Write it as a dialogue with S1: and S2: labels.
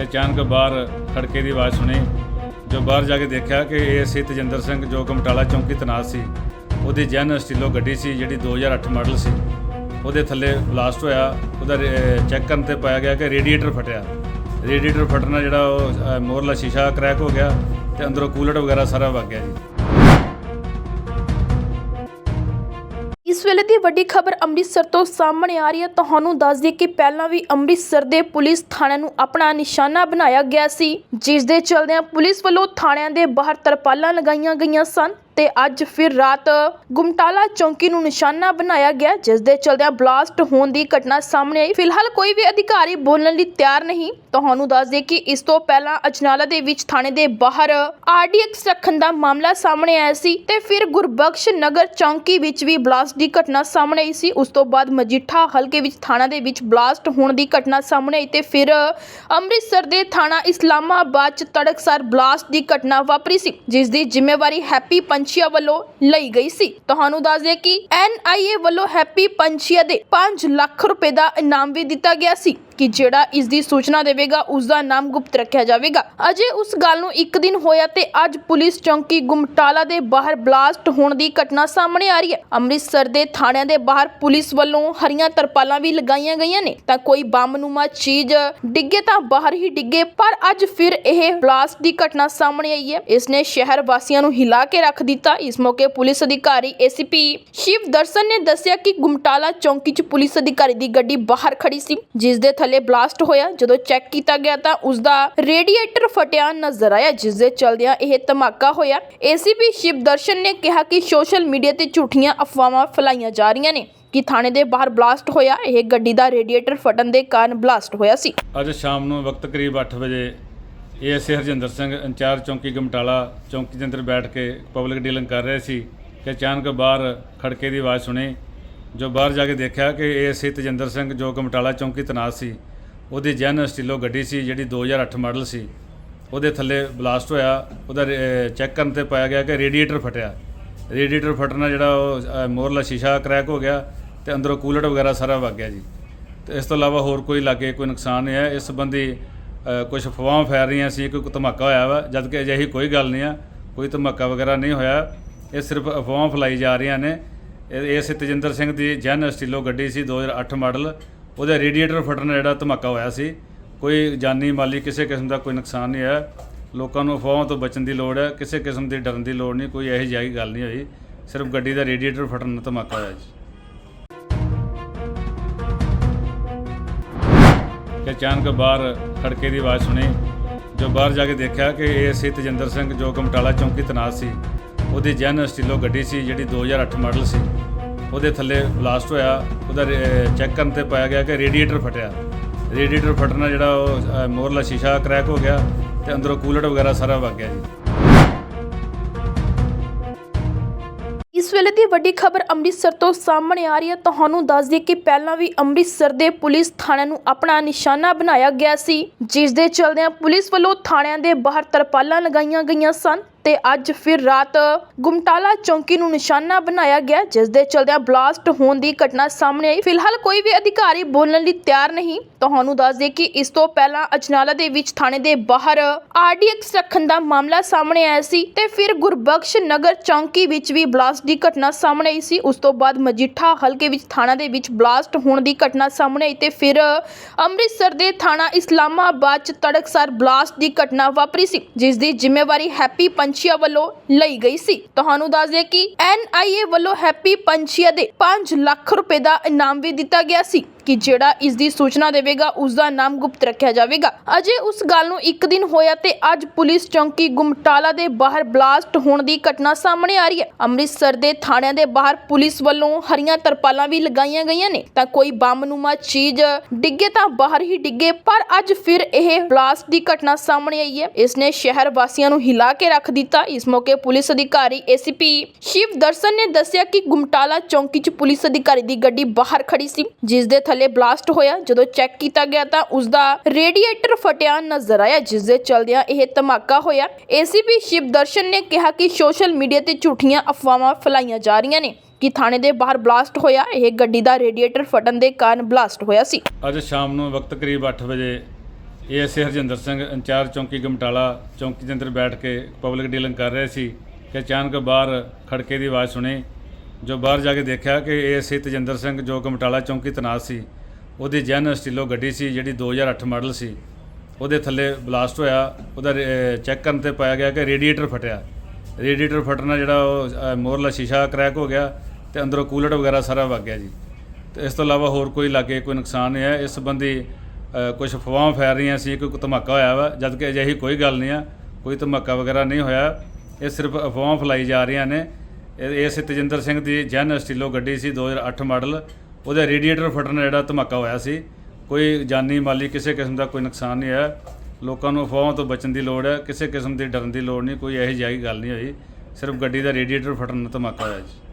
S1: ਕਿ ਅਚਾਨਕ ਬਾਹਰ ਖੜਕੇ ਦੀ ਆਵਾਜ਼ ਸੁਣੀ, ਜੋ ਬਾਹਰ ਜਾ ਕੇ ਦੇਖਿਆ ਕਿ ਏਐਸਏ ਤਜਿੰਦਰ ਸਿੰਘ, ਜੋ ਕਮਟਾਲਾ ਚੌਂਕੀ ਤਨਾਤ ਸੀ। ਉਹਦੀ ਜੈਨ ਸਟੀਲੋ ਗੱਡੀ ਸੀ, ਜਿਹੜੀ 2008 ਮਾਡਲ ਸੀ। ਉਹਦੇ ਥੱਲੇ ਬਲਾਸਟ ਹੋਇਆ, ਉਹਦਾ ਚੈੱਕ ਕਰਨ ਤੇ ਪਾਇਆ ਗਿਆ ਕਿ ਰੇਡੀਏਟਰ ਫਟਿਆ। ਰੇਡੀਏਟਰ ਫਟਣਾ ਜਿਹੜਾ ਉਹ ਮੋਰਲਾ ਸ਼ੀਸ਼ਾ ਕਰੈਕ ਹੋ ਗਿਆ ਤੇ ਅੰਦਰੋਂ ਕੂਲਰ ਵਗੈਰਾ ਸਾਰਾ ਵਗ ਗਿਆ ਜੀ।
S2: ਇਸ ਵੇਲੇ ਦੀ ਵੱਡੀ ਖਬਰ ਅੰਮ੍ਰਿਤਸਰ ਤੋਂ ਸਾਹਮਣੇ ਆ ਰਹੀ ਹੈ। ਤੁਹਾਨੂੰ ਦੱਸ ਦਈਏ ਕਿ ਪਹਿਲਾਂ ਵੀ ਅੰਮ੍ਰਿਤਸਰ ਦੇ ਪੁਲਿਸ ਥਾਣਿਆਂ ਨੂੰ ਆਪਣਾ ਨਿਸ਼ਾਨਾ ਬਣਾਇਆ ਗਿਆ ਸੀ, ਜਿਸ ਦੇ ਚਲਦਿਆਂ ਪੁਲਿਸ ਵੱਲੋਂ ਥਾਣਿਆਂ ਦੇ ਬਾਹਰ ਤਰਪਾਲਾਂ ਲਗਾਈਆਂ ਗਈਆਂ ਸਨ। ਤੇ ਅੱਜ ਫਿਰ ਰਾਤ ਗੁਮਟਾਲਾ ਚੌਂਕੀ ਨੂੰ ਨਿਸ਼ਾਨਾ ਬਣਾਇਆ ਗਿਆ, ਜਿਸ ਦੇ ਚਲਦਿਆਂ ਬਲਾਸਟ ਹੋਣ ਦੀ ਘਟਨਾ ਸਾਹਮਣੇ ਆਈ। ਫਿਲਹਾਲ ਕੋਈ ਵੀ ਅਧਿਕਾਰੀ ਬੋਲਣ ਲਈ ਤਿਆਰ ਨਹੀਂ। ਤੁਹਾਨੂੰ ਦੱਸ ਦਈਏ ਕਿ ਇਸ ਤੋਂ ਪਹਿਲਾਂ ਅਜਨਾਲਾ ਦੇ ਵਿੱਚ ਥਾਣੇ ਦੇ ਬਾਹਰ ਆਰਡੀਐਕਸ ਰੱਖਣ ਦਾ ਮਾਮਲਾ ਸਾਹਮਣੇ ਆਇਆ ਸੀ ਤੇ ਫਿਰ ਗੁਰਬਖਸ਼ ਨਗਰ ਚੌਂਕੀ ਵਿੱਚ ਵੀ ਬਲਾਸਟ ਦੀ ਘਟਨਾ ਸਾਹਮਣੇ ਆਈ ਸੀ। ਉਸ ਤੋਂ ਬਾਅਦ ਮਜੀਠਾ ਹਲਕੇ ਵਿੱਚ ਥਾਣਾ ਦੇ ਵਿੱਚ ਬਲਾਸਟ ਹੋਣ ਦੀ ਘਟਨਾ ਸਾਹਮਣੇ ਆਈ ਤੇ ਫਿਰ ਅੰਮ੍ਰਿਤਸਰ ਦੇ ਥਾਣਾ ਇਸਲਾਮਾਬਾਦ ਚ ਤੜਕਸਾਰ ਬਲਾਸਟ ਦੀ ਘਟਨਾ ਵਾਪਰੀ ਸੀ, ਜਿਸ ਦੀ ਜ਼ਿੰਮੇਵਾਰੀ ਹੈਪੀ ਪੰਚ ਪੰਛੀਆ ਵੱਲੋਂ ਲਈ ਗਈ ਸੀ। ਤੁਹਾਨੂੰ ਦੱਸ ਦੇ ਕਿ ਐਨਆਈਏ ਵੱਲੋਂ ਹੈਪੀ ਪੰਛੀਆਂ ਦੇ 5 ਲੱਖ ਰੁਪਏ ਦਾ ਇਨਾਮ ਵੀ ਦਿੱਤਾ ਗਿਆ ਸੀ। ਕਿ ਜਿਹੜਾ ਇਸ ਦੀ ਸੂਚਨਾ ਦੇਵੇਗਾ, ਉਸ ਦਾ ਨਾਮ ਗੁਪਤ ਰੱਖਿਆ ਜਾਵੇਗਾ। ਅਜੇ ਉਸ ਗੱਲ ਨੂੰ ਇੱਕ ਦਿਨ ਹੋਇਆ ਤੇ ਅੱਜ ਪੁਲਿਸ ਚੌਂਕੀ ਗੁਮਟਾਲਾ ਦੇ ਬਾਹਰ ਬਲਾਸਟ ਹੋਣ ਦੀ ਘਟਨਾ ਸਾਹਮਣੇ ਆ ਰਹੀ ਹੈ। ਅੰਮ੍ਰਿਤਸਰ ਦੇ ਥਾਣਿਆਂ ਦੇ ਬਾਹਰ ਪੁਲਿਸ ਵੱਲੋਂ ਹਰੀਆਂ ਤਰਪਾਲਾਂ ਵੀ ਲਗਾਈਆਂ ਗਈਆਂ ਨੇ। ਤਾਂ ਕੋਈ ਬੰਬਨੁਮਾ ਚੀਜ਼ ਡਿੱਗੇ ਤਾਂ ਬਾਹਰ ਹੀ ਡਿੱਗੇ, ਪਰ ਅੱਜ ਫਿਰ ਇਹ ਬਲਾਸਟ ਦੀ ਘਟਨਾ ਸਾਹਮਣੇ ਆਈ ਹੈ। ਇਸ ਨੇ ਸ਼ਹਿਰ ਵਾਸੀਆਂ ਨੂੰ ਹਿਲਾ ਕੇ ਰੱਖ ਦਿੱਤਾ। ਇਸ ਮੌਕੇ ਪੁਲਿਸ ਅਧਿਕਾਰੀ ਏਸੀਪੀ ਸ਼ਿਵ ਦਰਸ਼ਨ ਨੇ ਦੱਸਿਆ ਕਿ ਗੁਮਟਾਲਾ ਚੌਂਕੀ 'ਚ ਪੁਲਿਸ ਅਧਿਕਾਰੀ ਦੀ ਗੱਡੀ ਬਾਹਰ ਖੜੀ ਸੀ, ਜਿਸ ਦੇ ਥੱਲੇ ਬਲਾਸਟ ਹੋਇਆ। ਜਦੋਂ ਚੈੱਕ ਕੀਤਾ ਗਿਆ ਤਾਂ ਉਸ ਦਾ ਰੇਡੀਏਟਰ ਫਟਿਆ ਨਜ਼ਰ ਆਇਆ ਜਿਸ ਦੇ ਚਲਦਿਆਂ ਇਹ ਧਮਾਕਾ ਹੋਇਆ। ਏਸੀਪੀ ਸ਼ਿਵ ਨੇ ਕਿਹਾ ਕਿ ਸੋਸ਼ਲ ਮੀਡੀਆ ਤੇ ਝੂਠੀਆਂ ਅਫਵਾਹਾਂ ਫੈਲਾਈਆਂ ਜਾ ਰਹੀਆਂ ਨੇ ਕਿ ਥਾਣੇ ਦੇ ਬਾਹਰ ਬਲਾਸਟ ਹੋਇਆ। ਇਹ ਗੱਡੀ ਦਾ ਰੇਡੀਏਟਰ ਫਟਣ ਦੇ ਕਾਰਨ ਬਲਾਸਟ ਹੋਇਆ ਸੀ।
S1: ਅੱਜ ਸ਼ਾਮ ਨੂੰ ਵਕਤ ਕਰੀਬ 8 ਵਜੇ ਏਐਸਏ ਹਰਜਿੰਦਰ ਸਿੰਘ ਇੰਚਾਰਜ ਚੌਂਕੀ ਗਮਟਾਲਾ ਚੌਂਕੀ ਦੇ ਅੰਦਰ ਬੈਠ ਕੇ ਪਬਲਿਕ ਡੀਲਿੰਗ ਕਰ ਰਹੇ ਸੀ ਕਿ ਅਚਾਨਕ ਬਾਹਰ ਖੜਕੇ ਦੀ ਆਵਾਜ਼ ਸੁਣੀ। ਜੋ ਬਾਹਰ ਜਾ ਕੇ ਦੇਖਿਆ ਕਿ ਏਐਸਏ ਤਜਿੰਦਰ ਸਿੰਘ ਜੋ ਗਮਟਾਲਾ ਚੌਂਕੀ ਤੈਨਾਤ ਸੀ ਉਹਦੀ ਜੈਨ ਸਟੀਲੋ ਗੱਡੀ ਸੀ, ਜਿਹੜੀ 2008 ਮਾਡਲ ਸੀ। ਉਹਦੇ ਥੱਲੇ ਬਲਾਸਟ ਹੋਇਆ, ਉਹਦਾ ਚੈੱਕ ਕਰਨ ਤੇ ਪਾਇਆ ਗਿਆ ਕਿ ਰੇਡੀਏਟਰ ਫਟਿਆ। ਰੇਡੀਏਟਰ ਫਟਣਾ ਜਿਹੜਾ ਉਹ ਮੋਰਲਾ ਸ਼ੀਸ਼ਾ ਕਰੈਕ ਹੋ ਗਿਆ ਤੇ ਅੰਦਰੋਂ ਕੂਲਰ ਵਗੈਰਾ ਸਾਰਾ ਵਗ ਗਿਆ ਜੀ। ਤੇ ਇਸ ਤੋਂ ਇਲਾਵਾ ਹੋਰ ਕੋਈ ਲਾਗੇ ਕੋਈ ਨੁਕਸਾਨ ਨਹੀਂ ਹੈ। ਇਸ ਸੰਬੰਧੀ ਕੁਝ ਅਫਵਾਹਾਂ ਫੈਲ ਰਹੀਆਂ ਸੀ, ਕੋਈ ਧਮਾਕਾ ਹੋਇਆ ਵਾ ਜਦ ਕਿ ਅਜਿਹੀ ਕੋਈ ਗੱਲ ਨਹੀਂ ਆ, ਕੋਈ ਧਮਾਕਾ ਵਗੈਰਾ ਨਹੀਂ ਹੋਇਆ। ਇਹ ਸਿਰਫ ਅਫਵਾਹਾਂ ਫੈਲਾਈ ਜਾ ਰਹੀਆਂ ਨੇ। ਇਹ ਇਸ ਤਜਿੰਦਰ ਸਿੰਘ ਦੀ ਜੈਨ ਸਟੀਲੋ ਗੱਡੀ ਸੀ 2008 ਮਾਡਲ। ਉਹਦਾ ਰੇਡੀਏਟਰ ਫਟਣ ਜਿਹੜਾ ਧਮਾਕਾ ਹੋਇਆ ਸੀ, ਕੋਈ ਜਾਨੀ ਮਾਲੀ ਕਿਸੇ ਕਿਸਮ ਦਾ ਕੋਈ ਨੁਕਸਾਨ ਨਹੀਂ ਹੈ ਲੋਕਾਂ ਨੂੰ ਅਫਵਾਹਾਂ ਤੋਂ ਬਚਣ ਦੀ ਲੋੜ ਹੈ, ਕਿਸੇ ਕਿਸਮ ਦੀ ਡਰਨ ਦੀ ਲੋੜ ਨਹੀਂ, ਕੋਈ ਇਹੋ ਜਿਹੀ ਗੱਲ ਨਹੀਂ ਹੋਈ। ਸਿਰਫ ਗੱਡੀ ਦਾ ਰੇਡੀਏਟਰ ਫਟਣ ਨਾਲ ਧਮਾਕਾ ਹੋਇਆ ਜੀ। ਕਿ ਅਚਾਨਕ ਬਾਹਰ ਖੜਕੇ ਦੀ ਆਵਾਜ਼ ਸੁਣੀ, ਜੋ ਬਾਹਰ ਜਾ ਕੇ ਦੇਖਿਆ ਕਿ ਇਹ ਸੀ ਤਜਿੰਦਰ ਸਿੰਘ, ਜੋ ਕਮਟਾਲਾ ਚੌਂਕੀ ਤੈਨਾਤ ਸੀ। ਉਹਦੀ ਜੈਨ ਸਟੀਲੋ ਗੱਡੀ ਸੀ, ਜਿਹੜੀ 2008 ਮਾਡਲ ਸੀ। ਉਹਦੇ ਥੱਲੇ ਬਲਾਸਟ ਹੋਇਆ, ਉਹਦਾ ਚੈੱਕ ਕਰਨ ਤੇ ਪਾਇਆ ਗਿਆ ਕਿ ਰੇਡੀਏਟਰ ਫਟਿਆ। ਰੇਡੀਏਟਰ ਫਟਣਾ ਜਿਹੜਾ ਉਹ ਮੋਰਲਾ ਸ਼ੀਸ਼ਾ ਕਰੈਕ ਹੋ ਗਿਆ ਤੇ ਅੰਦਰੋਂ ਕੂਲਰ ਵਗੈਰਾ ਸਾਰਾ ਵਗ ਗਿਆ ਜੀ।
S2: ਇਸ ਵੇਲੇ ਦੀ ਵੱਡੀ ਖਬਰ ਅੰਮ੍ਰਿਤਸਰ ਤੋਂ ਸਾਹਮਣੇ ਆ ਰਹੀ ਹੈ। ਤੁਹਾਨੂੰ ਦੱਸ ਦਈਏ ਕਿ ਪਹਿਲਾਂ ਵੀ ਅੰਮ੍ਰਿਤਸਰ ਦੇ ਪੁਲਿਸ ਥਾਣਿਆਂ ਨੂੰ ਆਪਣਾ ਨਿਸ਼ਾਨਾ ਬਣਾਇਆ ਗਿਆ ਸੀ, ਜਿਸ ਦੇ ਚਲਦਿਆਂ ਪੁਲਿਸ ਵੱਲੋਂ ਥਾਣਿਆਂ ਦੇ ਬਾਹਰ ਤਰਪਾਲਾਂ ਲਗਾਈਆਂ ਗਈਆਂ ਸਨ। ਤੇ ਅੱਜ ਫਿਰ ਰਾਤ ਗੁਮਟਾਲਾ ਚੌਂਕੀ ਨੂੰ ਨਿਸ਼ਾਨਾ ਬਣਾਇਆ ਗਿਆ ਜਿਸ ਦੇ ਚਲਦਿਆਂ ਬਲਾਸਟ ਹੋਣ ਦੀ ਘਟਨਾ ਸਾਹਮਣੇ ਆਈ। ਫਿਲਹਾਲ ਕੋਈ ਵੀ ਅਧਿਕਾਰੀ ਬੋਲਣ ਲਈ ਤਿਆਰ ਨਹੀਂ। ਤੁਹਾਨੂੰ ਦੱਸ ਦਈਏ ਕਿ ਇਸ ਤੋਂ ਪਹਿਲਾਂ ਅਜਨਾਲਾ ਦੇ ਵਿੱਚ ਥਾਣੇ ਦੇ ਬਾਹਰ ਆਰਡੀਐਕਸ ਰੱਖਣ ਦਾ ਮਾਮਲਾ ਸਾਹਮਣੇ ਆਇਆ ਸੀ ਤੇ ਫਿਰ ਗੁਰਬਖਸ਼ ਨਗਰ ਚੌਂਕੀ ਵਿੱਚ ਵੀ ਬਲਾਸਟ ਦੀ ਘਟਨਾ ਸਾਹਮਣੇ ਆਈ ਸੀ। ਉਸ ਤੋਂ ਬਾਅਦ ਮਜੀਠਾ ਹਲਕੇ ਵਿੱਚ ਥਾਣਾ ਦੇ ਵਿੱਚ ਬਲਾਸਟ ਹੋਣ ਦੀ ਘਟਨਾ ਸਾਹਮਣੇ ਆਈ ਤੇ ਫਿਰ ਅੰਮ੍ਰਿਤਸਰ ਦੇ ਥਾਣਾ ਇਸਲਾਮਾਬਾਦ ਚ ਤੜਕਸਾਰ ਬਲਾਸਟ ਦੀ ਘਟਨਾ ਵਾਪਰੀ ਸੀ ਜਿਸ ਦੀ ਜ਼ਿੰਮੇਵਾਰੀ ਹੈਪੀ ਪੰਛੀਆਂ ਵੱਲੋਂ ਲਈ ਗਈ ਸੀ। ਤੁਹਾਨੂੰ ਦੱਸ ਦੇ ਕਿ ਐਨਆਈਏ ਵੱਲੋਂ ਹੈਪੀ ਪੰਛੀਆਂ ਦੇ 5 ਲੱਖ ਰੁਪਏ ਦਾ ਇਨਾਮ ਵੀ ਦਿੱਤਾ ਗਿਆ ਸੀ। ਕਿ ਜਿਹੜਾ ਇਸ ਦੀ ਸੂਚਨਾ ਦੇਵੇਗਾ ਉਸ ਦਾ ਨਾਮ ਗੁਪਤ ਰੱਖਿਆ ਜਾਵੇਗਾ। ਅਜੇ ਉਸ ਗੱਲ ਨੂੰ ਇੱਕ ਦਿਨ ਹੋਇਆ ਤੇ ਅੱਜ ਪੁਲਿਸ ਚੌਂਕੀ ਗੁਮਟਾਲਾ ਦੇ ਬਾਹਰ ਬਲਾਸਟ ਹੋਣ ਦੀ ਘਟਨਾ ਸਾਹਮਣੇ ਆ ਰਹੀ ਹੈ। ਅੰਮ੍ਰਿਤਸਰ ਦੇ ਥਾਣਿਆਂ ਦੇ ਬਾਹਰ ਪੁਲਿਸ ਵੱਲੋਂ ਹਰੀਆਂ ਤਰਪਾਲਾਂ ਵੀ ਲਗਾਈਆਂ ਗਈਆਂ ਨੇ। ਤਾਂ ਕੋਈ ਬੰਬਨੁਮਾ ਚੀਜ਼ ਡਿੱਗੇ ਤਾਂ ਬਾਹਰ ਹੀ ਡਿੱਗੇ, ਪਰ ਅੱਜ ਫਿਰ ਇਹ ਬਲਾਸਟ ਦੀ ਘਟਨਾ ਸਾਹਮਣੇ ਆਈ ਹੈ। ਇਸ ਨੇ ਸ਼ਹਿਰ ਵਾਸੀਆਂ ਨੂੰ ਹਿਲਾ ਕੇ ਰੱਖ ਦਿੱਤਾ। ਇਸ ਮੌਕੇ ਪੁਲਿਸ ਅਧਿਕਾਰੀ ਏਸੀਪੀ ਸ਼ਿਵ ਦਰਸ਼ਨ ਨੇ ਦੱਸਿਆ ਕਿ ਗੁਮਟਾਲਾ ਚੌਂਕੀ 'ਚ ਪੁਲਿਸ ਅਧਿਕਾਰੀ ਦੀ ਗੱਡੀ ਬਾਹਰ ਖੜੀ ਸੀ, ਜਿਸ ਦੇ ਥੱਲੇ ਬਲਾਸਟ ਹੋਇਆ। ਜਦੋਂ ਚੈੱਕ ਕੀਤਾ ਗਿਆ ਤਾਂ ਉਸ ਦਾ ਰੇਡੀਏਟਰ ਫਟਿਆ ਨਜ਼ਰ ਆਇਆ ਜਿਸ ਦੇ ਚਲਦਿਆਂ ਇਹ ਧਮਾਕਾ ਹੋਇਆ। ਏਸੀਪੀ ਸ਼ਿਵ ਦਰਸ਼ਨ ਨੇ ਕਿਹਾ ਕਿ ਸੋਸ਼ਲ ਮੀਡੀਆ ਤੇ ਝੂਠੀਆਂ ਅਫਵਾਹਾਂ ਫੈਲਾਈਆਂ ਜਾ ਰਹੀਆਂ ਨੇ ਕਿ ਥਾਣੇ ਦੇ ਬਾਹਰ ਬਲਾਸਟ ਹੋਇਆ। ਇਹ ਗੱਡੀ ਦਾ ਰੇਡੀਏਟਰ ਫਟਣ ਦੇ ਕਾਰਨ ਬਲਾਸਟ ਹੋਇਆ ਸੀ।
S1: ਅੱਜ ਸ਼ਾਮ ਨੂੰ ਵਕਤ ਕਰੀਬ 8 ਵਜੇ ਏਐਸਏ ਹਰਜਿੰਦਰ ਸਿੰਘ, ਇੰਚਾਰਜ ਚੌਂਕੀ ਗਮਟਾਲਾ, ਚੌਂਕੀ ਦੇ ਅੰਦਰ ਬੈਠ ਕੇ ਪਬਲਿਕ ਡੀਲਿੰਗ ਕਰ ਰਹੇ ਸੀ ਕਿ ਅਚਾਨਕ ਬਾਹਰ ਖੜਕੇ ਦੀ ਆਵਾਜ਼ ਸੁਣੀ। ਜੋ ਬਾਹਰ ਜਾ ਕੇ ਦੇਖਿਆ ਕਿ ਏਐਸਏ ਤਜਿੰਦਰ ਸਿੰਘ ਜੋ ਕਮਟਾਲਾ ਚੌਂਕੀ ਤਨਾਤ ਸੀ। ਉਹਦੀ ਜੈਨ ਸਟੀਲੋ ਗੱਡੀ ਸੀ ਜਿਹੜੀ 2008 ਮਾਡਲ ਸੀ। ਉਹਦੇ ਥੱਲੇ ਬਲਾਸਟ ਹੋਇਆ ਉਹਦਾ ਚੈੱਕ ਕਰਨ ਤੇ ਪਾਇਆ ਗਿਆ ਕਿ ਰੇਡੀਏਟਰ ਫਟਿਆ। ਰੇਡੀਏਟਰ ਫਟਣ ਨਾਲ ਜਿਹੜਾ ਉਹ ਅ, ਮੋਹਰਲਾ ਸ਼ੀਸ਼ਾ ਕ੍ਰੈਕ ਹੋ ਗਿਆ ਤੇ ਅੰਦਰੋਂ ਕੂਲਰ ਵਗੈਰਾ ਸਾਰਾ ਵਗ ਗਿਆ ਜੀ। ਤੇ ਇਸ ਤੋਂ ਇਲਾਵਾ ਹੋਰ ਕੋਈ ਲਾਗੇ ਕੋਈ ਨੁਕਸਾਨ ਨਹੀਂ ਹੈ। ਇਸ ਸੰਬੰਧੀ ਕੁਝ ਅਫਵਾਹਾਂ ਫੈਲ ਰਹੀਆਂ ਸੀ ਕੋਈ ਧਮਾਕਾ ਹੋਇਆ ਵਾ ਜਦ ਕਿ ਅਜਿਹੀ ਕੋਈ ਗੱਲ ਨਹੀਂ ਆ ਕੋਈ ਧਮਾਕਾ ਵਗੈਰਾ ਨਹੀਂ ਹੋਇਆ। ਇਹ ਸਿਰਫ ਅਫਵਾਹਾਂ ਫੈਲਾਈ ਜਾ ਰਹੀਆਂ ਨੇ। ਇਹ ਇਹ ਸਿੰਘ ਦੀ ਜੈਨ ਸਟੀਲੋ ਗੱਡੀ ਸੀ 2008 ਮਾਡਲ। ਉਹਦਾ ਰੇਡੀਏਟਰ ਫਟਣ ਨਾਲ ਜਿਹੜਾ ਧਮਾਕਾ ਹੋਇਆ ਸੀ। ਕੋਈ ਜਾਨੀ ਮਾਲੀ ਕਿਸੇ ਕਿਸਮ ਦਾ ਕੋਈ ਨੁਕਸਾਨ ਨਹੀਂ ਆਇਆ ਲੋਕਾਂ ਨੂੰ ਅਫਵਾਹਾਂ ਤੋਂ ਬਚਣ ਦੀ ਲੋੜ ਹੈ। ਕਿਸੇ ਕਿਸਮ ਦੀ ਡਰਨ ਦੀ ਲੋੜ ਨਹੀਂ। ਕੋਈ ਇਹੋ ਜਿਹੀ ਗੱਲ ਨਹੀਂ ਹੋਈ। ਸਿਰਫ ਗੱਡੀ ਦਾ ਰੇਡੀਏਟਰ ਫਟਣ ਨਾਲ ਧਮਾਕਾ ਹੋਇਆ ਜੀ।